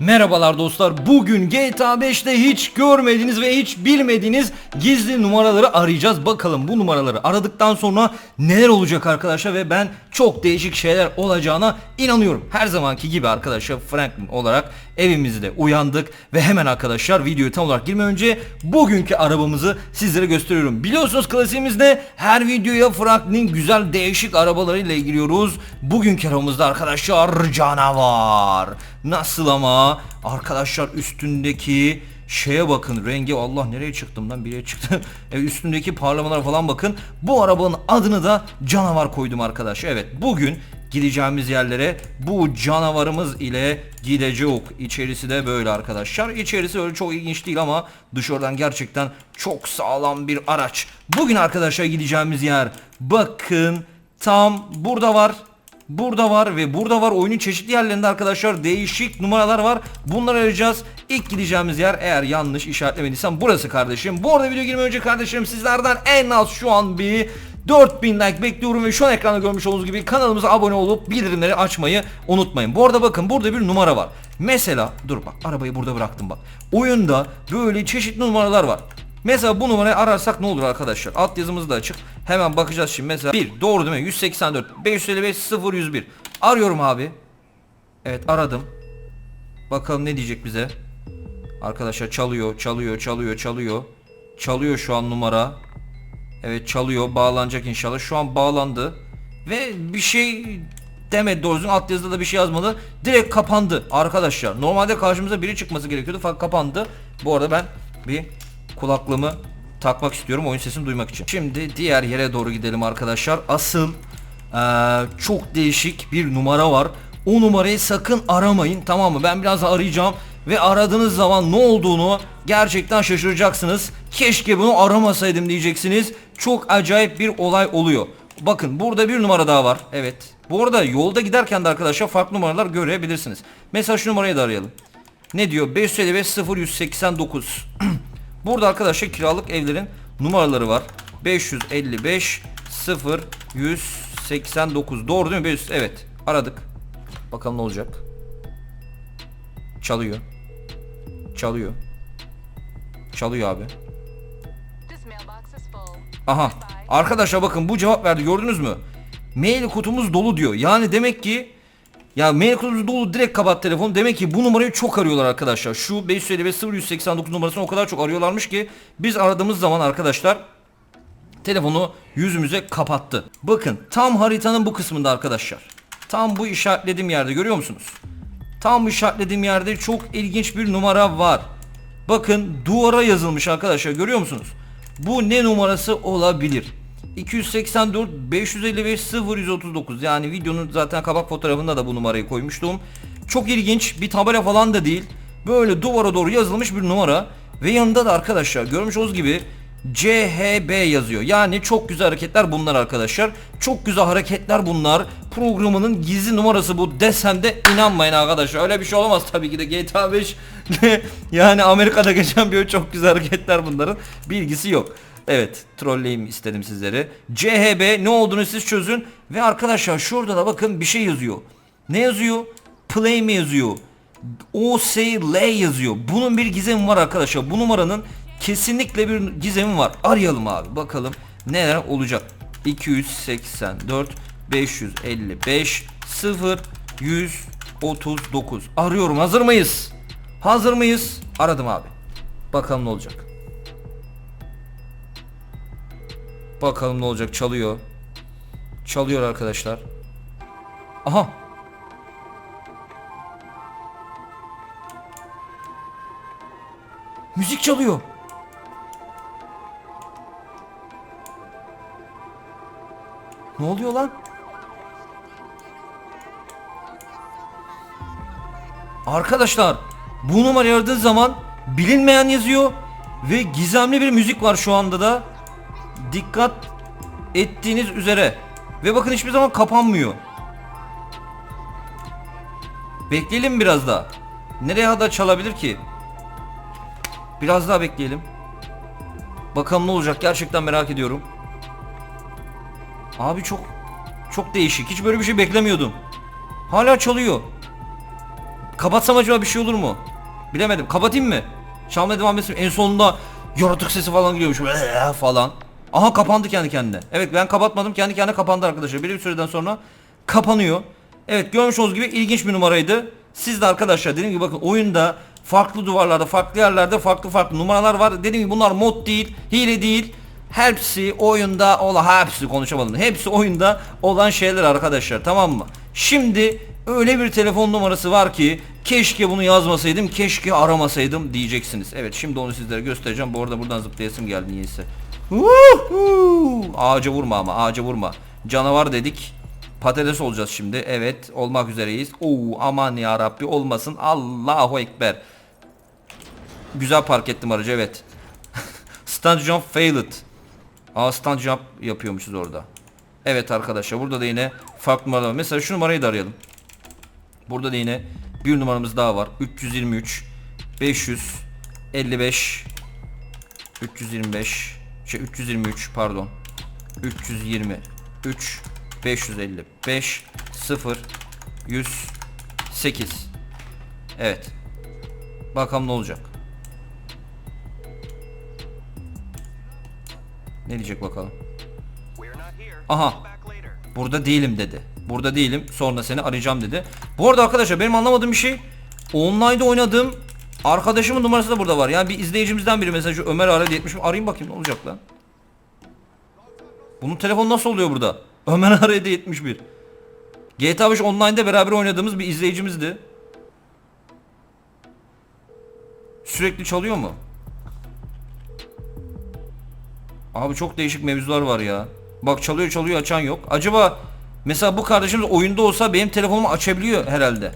Merhabalar dostlar. Bugün GTA 5'te hiç görmediğiniz ve hiç bilmediğiniz gizli numaraları arayacağız. Bakalım bu numaraları aradıktan sonra neler olacak arkadaşlar ve ben çok değişik şeyler olacağına inanıyorum. Her zamanki gibi arkadaşlar Franklin olarak evimizde uyandık ve hemen arkadaşlar videoyu tam olarak girmeden önce bugünkü arabamızı sizlere gösteriyorum. Biliyorsunuz klasiğimizde her videoya Franklin'in güzel değişik arabalarıyla giriyoruz. Bugünkü arabamızda arkadaşlar canavar. Nasıl ama arkadaşlar üstündeki şeye bakın rengi Allah nereye çıktım lan bir yere çıktı. evet, üstündeki parlamalara falan bakın. Bu arabanın adını da canavar koydum arkadaşlar. Evet bugün gideceğimiz yerlere bu canavarımız ile gideceğiz. İçerisi de böyle arkadaşlar. İçerisi öyle çok ilginç değil ama dışarıdan gerçekten çok sağlam bir araç. Bugün arkadaşlar gideceğimiz yer bakın tam burada var. Burada var ve burada var oyunun çeşitli yerlerinde arkadaşlar değişik numaralar var. Bunları arayacağız. İlk gideceğimiz yer eğer yanlış işaretlemediysem burası kardeşim. Bu arada video girmeden önce kardeşlerim sizlerden en az şu an bir 4000 like bekliyorum ve şu an ekranda görmüş olduğunuz gibi kanalımıza abone olup bildirimleri açmayı unutmayın. Bu arada bakın burada bir numara var. Mesela dur bak arabayı burada bıraktım bak. Oyunda böyle çeşitli numaralar var. Mesela bu numarayı ararsak ne olur arkadaşlar? Alt yazımız da açık. Hemen bakacağız şimdi mesela 1 doğru değil mi? 184 555 0101 Arıyorum abi. Evet aradım. Bakalım ne diyecek bize. Arkadaşlar çalıyor, çalıyor, çalıyor, çalıyor. Çalıyor şu an numara. Evet çalıyor, bağlanacak inşallah. Şu an bağlandı. Ve bir şey demedi doğru düzgün. alt yazıda da bir şey yazmadı. Direkt kapandı arkadaşlar. Normalde karşımıza biri çıkması gerekiyordu fakat kapandı. Bu arada ben bir kulaklığımı takmak istiyorum oyun sesini duymak için. Şimdi diğer yere doğru gidelim arkadaşlar. Asıl eee, çok değişik bir numara var. O numarayı sakın aramayın tamam mı? Ben birazdan arayacağım ve aradığınız zaman ne olduğunu gerçekten şaşıracaksınız. Keşke bunu aramasaydım diyeceksiniz. Çok acayip bir olay oluyor. Bakın burada bir numara daha var. Evet. Bu arada yolda giderken de arkadaşlar farklı numaralar görebilirsiniz. Mesela şu numarayı da arayalım. Ne diyor? 555 0189. Burada arkadaşlar kiralık evlerin numaraları var. 555 0 189. Doğru değil mi? 500. Evet. Aradık. Bakalım ne olacak. Çalıyor. Çalıyor. Çalıyor abi. Aha. Arkadaşlar bakın bu cevap verdi gördünüz mü? Mail kutumuz dolu diyor. Yani demek ki ya mail kutumuz dolu direkt kapat telefonu. Demek ki bu numarayı çok arıyorlar arkadaşlar. Şu 555 0189 numarasını o kadar çok arıyorlarmış ki biz aradığımız zaman arkadaşlar telefonu yüzümüze kapattı. Bakın tam haritanın bu kısmında arkadaşlar. Tam bu işaretlediğim yerde görüyor musunuz? Tam bu işaretlediğim yerde çok ilginç bir numara var. Bakın duvara yazılmış arkadaşlar görüyor musunuz? Bu ne numarası olabilir? 284 555 0139 yani videonun zaten kabak fotoğrafında da bu numarayı koymuştum. Çok ilginç bir tabela falan da değil. Böyle duvara doğru yazılmış bir numara ve yanında da arkadaşlar görmüş olduğunuz gibi CHB yazıyor. Yani çok güzel hareketler bunlar arkadaşlar. Çok güzel hareketler bunlar. Programının gizli numarası bu desem de inanmayın arkadaşlar. Öyle bir şey olamaz tabii ki de GTA 5 yani Amerika'da geçen bir çok güzel hareketler bunların. Bilgisi yok. Evet trolleyim istedim sizleri. CHB ne olduğunu siz çözün. Ve arkadaşlar şurada da bakın bir şey yazıyor. Ne yazıyor? Play mi yazıyor? OSL yazıyor. Bunun bir gizemi var arkadaşlar. Bu numaranın kesinlikle bir gizemi var. Arayalım abi. Bakalım neler olacak. 284 555 0 139 Arıyorum. Hazır mıyız? Hazır mıyız? Aradım abi. Bakalım ne olacak. Bakalım ne olacak. Çalıyor. Çalıyor arkadaşlar. Aha. Müzik çalıyor. Ne oluyor lan? Arkadaşlar bu numarayı aradığınız zaman bilinmeyen yazıyor ve gizemli bir müzik var şu anda da. Dikkat ettiğiniz üzere. Ve bakın hiçbir zaman kapanmıyor. Bekleyelim biraz daha. Nereye kadar çalabilir ki? Biraz daha bekleyelim. Bakalım ne olacak gerçekten merak ediyorum. Abi çok çok değişik. Hiç böyle bir şey beklemiyordum. Hala çalıyor. Kapatsam acaba bir şey olur mu? Bilemedim. Kapatayım mı? Çalmaya devam etsin. En sonunda yaratık sesi falan geliyormuş. Eee falan. Aha kapandı kendi kendine. Evet ben kapatmadım. Kendi kendine kapandı arkadaşlar. Belli bir süreden sonra kapanıyor. Evet görmüş olduğunuz gibi ilginç bir numaraydı. Siz de arkadaşlar dediğim gibi bakın oyunda farklı duvarlarda, farklı yerlerde farklı farklı numaralar var. Dediğim gibi bunlar mod değil, hile değil. Hepsi oyunda olan hepsi konuşamadım. Hepsi oyunda olan şeyler arkadaşlar tamam mı? Şimdi öyle bir telefon numarası var ki keşke bunu yazmasaydım, keşke aramasaydım diyeceksiniz. Evet şimdi onu sizlere göstereceğim. Bu arada buradan zıplayasım geldi niyeyse. Woohoo! Ağaca vurma ama ağaca vurma. Canavar dedik. Patates olacağız şimdi. Evet olmak üzereyiz. Oo aman ya Rabbi olmasın. Allahu ekber. Güzel park ettim aracı evet. Stunt jump failed. Aa stunt jump yapıyormuşuz orada. Evet arkadaşlar burada da yine farklı numaralar var. Mesela şu numarayı da arayalım. Burada da yine bir numaramız daha var. 323 555 325 şey 323 pardon. 323 555 0 108 Evet. Bakalım ne olacak? Ne diyecek bakalım? Aha. Burada değilim dedi. Burada değilim. Sonra seni arayacağım dedi. Bu arada arkadaşlar benim anlamadığım bir şey. Online'da oynadığım Arkadaşımın numarası da burada var yani bir izleyicimizden biri mesela şu Ömer aradı 70 arayayım bakayım ne olacak lan Bunun telefonu nasıl oluyor burada Ömer aradı 71 GTA 5 online'da beraber oynadığımız bir izleyicimizdi Sürekli çalıyor mu? Abi çok değişik mevzular var ya. Bak çalıyor çalıyor açan yok. Acaba mesela bu kardeşimiz oyunda olsa benim telefonumu açabiliyor herhalde.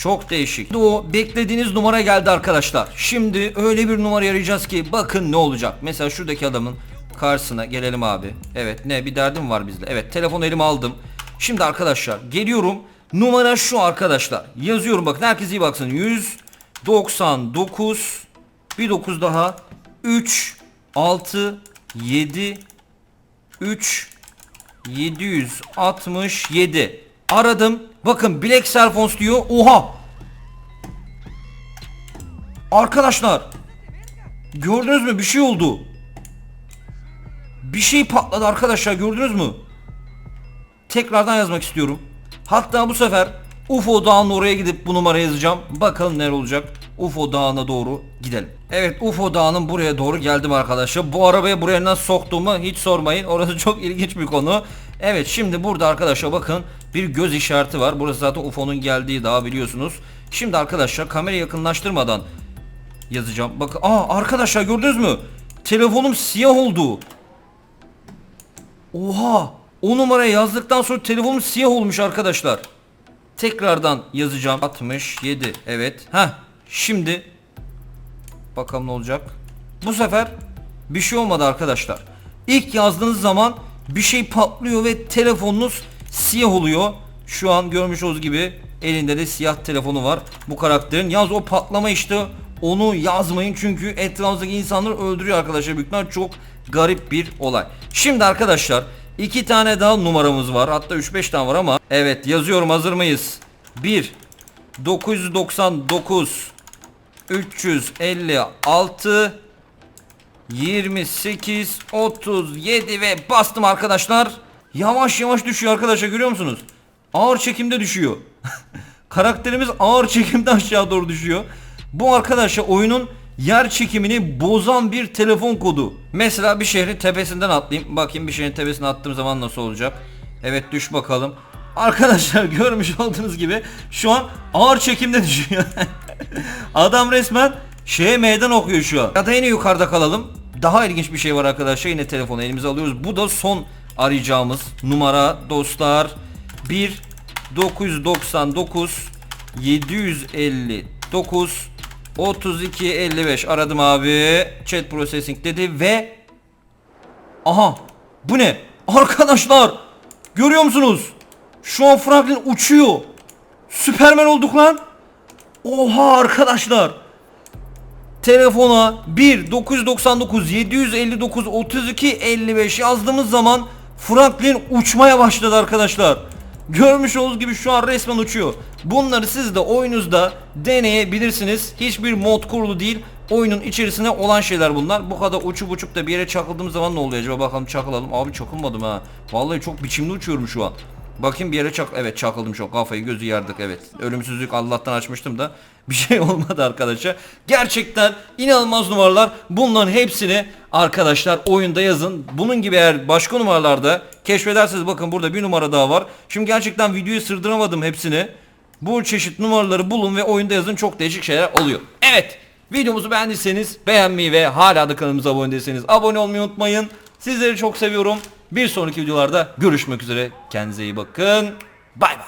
Çok değişik. O beklediğiniz numara geldi arkadaşlar. Şimdi öyle bir numara arayacağız ki bakın ne olacak. Mesela şuradaki adamın karşısına gelelim abi. Evet ne bir derdim var bizde. Evet telefonu elime aldım. Şimdi arkadaşlar geliyorum. Numara şu arkadaşlar. Yazıyorum bakın herkes iyi baksın. 199 bir 9 daha 3 6 7 3 767 aradım. Bakın Black Cell Phones diyor. Oha. Arkadaşlar gördünüz mü bir şey oldu. Bir şey patladı arkadaşlar gördünüz mü? Tekrardan yazmak istiyorum. Hatta bu sefer UFO Dağı'nın oraya gidip bu numarayı yazacağım. Bakalım neler olacak. UFO Dağı'na doğru gidelim. Evet UFO Dağı'nın buraya doğru geldim arkadaşlar. Bu arabayı buraya nasıl soktuğumu hiç sormayın. Orası çok ilginç bir konu. Evet şimdi burada arkadaşlar bakın bir göz işareti var. Burası zaten UFO'nun geldiği dağ biliyorsunuz. Şimdi arkadaşlar kamerayı yakınlaştırmadan yazacağım. Bakın aa arkadaşlar gördünüz mü? Telefonum siyah oldu. Oha! O numarayı yazdıktan sonra telefonum siyah olmuş arkadaşlar. Tekrardan yazacağım. 67. Evet. Ha. Şimdi bakalım ne olacak. Bu sefer bir şey olmadı arkadaşlar. İlk yazdığınız zaman bir şey patlıyor ve telefonunuz siyah oluyor. Şu an görmüş olduğunuz gibi elinde de siyah telefonu var bu karakterin. Yalnız o patlama işte onu yazmayın çünkü etrafınızdaki insanları öldürüyor arkadaşlar. Büyük ihtimal çok garip bir olay. Şimdi arkadaşlar iki tane daha numaramız var. Hatta 3-5 tane var ama evet yazıyorum hazır mıyız? 1 999 356 28 37 ve bastım arkadaşlar. Yavaş yavaş düşüyor arkadaşlar görüyor musunuz? Ağır çekimde düşüyor. Karakterimiz ağır çekimde aşağı doğru düşüyor. Bu arkadaşlar oyunun yer çekimini bozan bir telefon kodu. Mesela bir şehrin tepesinden atlayayım. Bakayım bir şehrin tepesine attığım zaman nasıl olacak. Evet düş bakalım. Arkadaşlar görmüş olduğunuz gibi şu an ağır çekimde düşüyor. Adam resmen şeye meydan okuyor şu an. Ya da yine yukarıda kalalım. Daha ilginç bir şey var arkadaşlar. Yine telefonu elimize alıyoruz. Bu da son arayacağımız numara dostlar. 1 999 759 32 55 aradım abi. Chat processing dedi ve Aha bu ne? Arkadaşlar görüyor musunuz? Şu an Franklin uçuyor. Süpermen olduk lan. Oha arkadaşlar. Telefona 1 999 759 32 55 yazdığımız zaman Franklin uçmaya başladı arkadaşlar. Görmüş olduğunuz gibi şu an resmen uçuyor. Bunları siz de oyunuzda deneyebilirsiniz. Hiçbir mod kurulu değil. Oyunun içerisinde olan şeyler bunlar. Bu kadar uçup uçup da bir yere çakıldığım zaman ne oluyor acaba bakalım çakılalım. Abi çakılmadım ha. Vallahi çok biçimli uçuyorum şu an. Bakayım bir yere çak evet çakıldım çok kafayı gözü yardık evet. Ölümsüzlük Allah'tan açmıştım da bir şey olmadı arkadaşlar. Gerçekten inanılmaz numaralar. Bunların hepsini arkadaşlar oyunda yazın. Bunun gibi eğer başka numaralarda keşfederseniz bakın burada bir numara daha var. Şimdi gerçekten videoyu sırdıramadım hepsini. Bu çeşit numaraları bulun ve oyunda yazın çok değişik şeyler oluyor. Evet videomuzu beğendiyseniz beğenmeyi ve hala da kanalımıza abone değilseniz abone olmayı unutmayın. Sizleri çok seviyorum. Bir sonraki videolarda görüşmek üzere. Kendinize iyi bakın. Bay bay.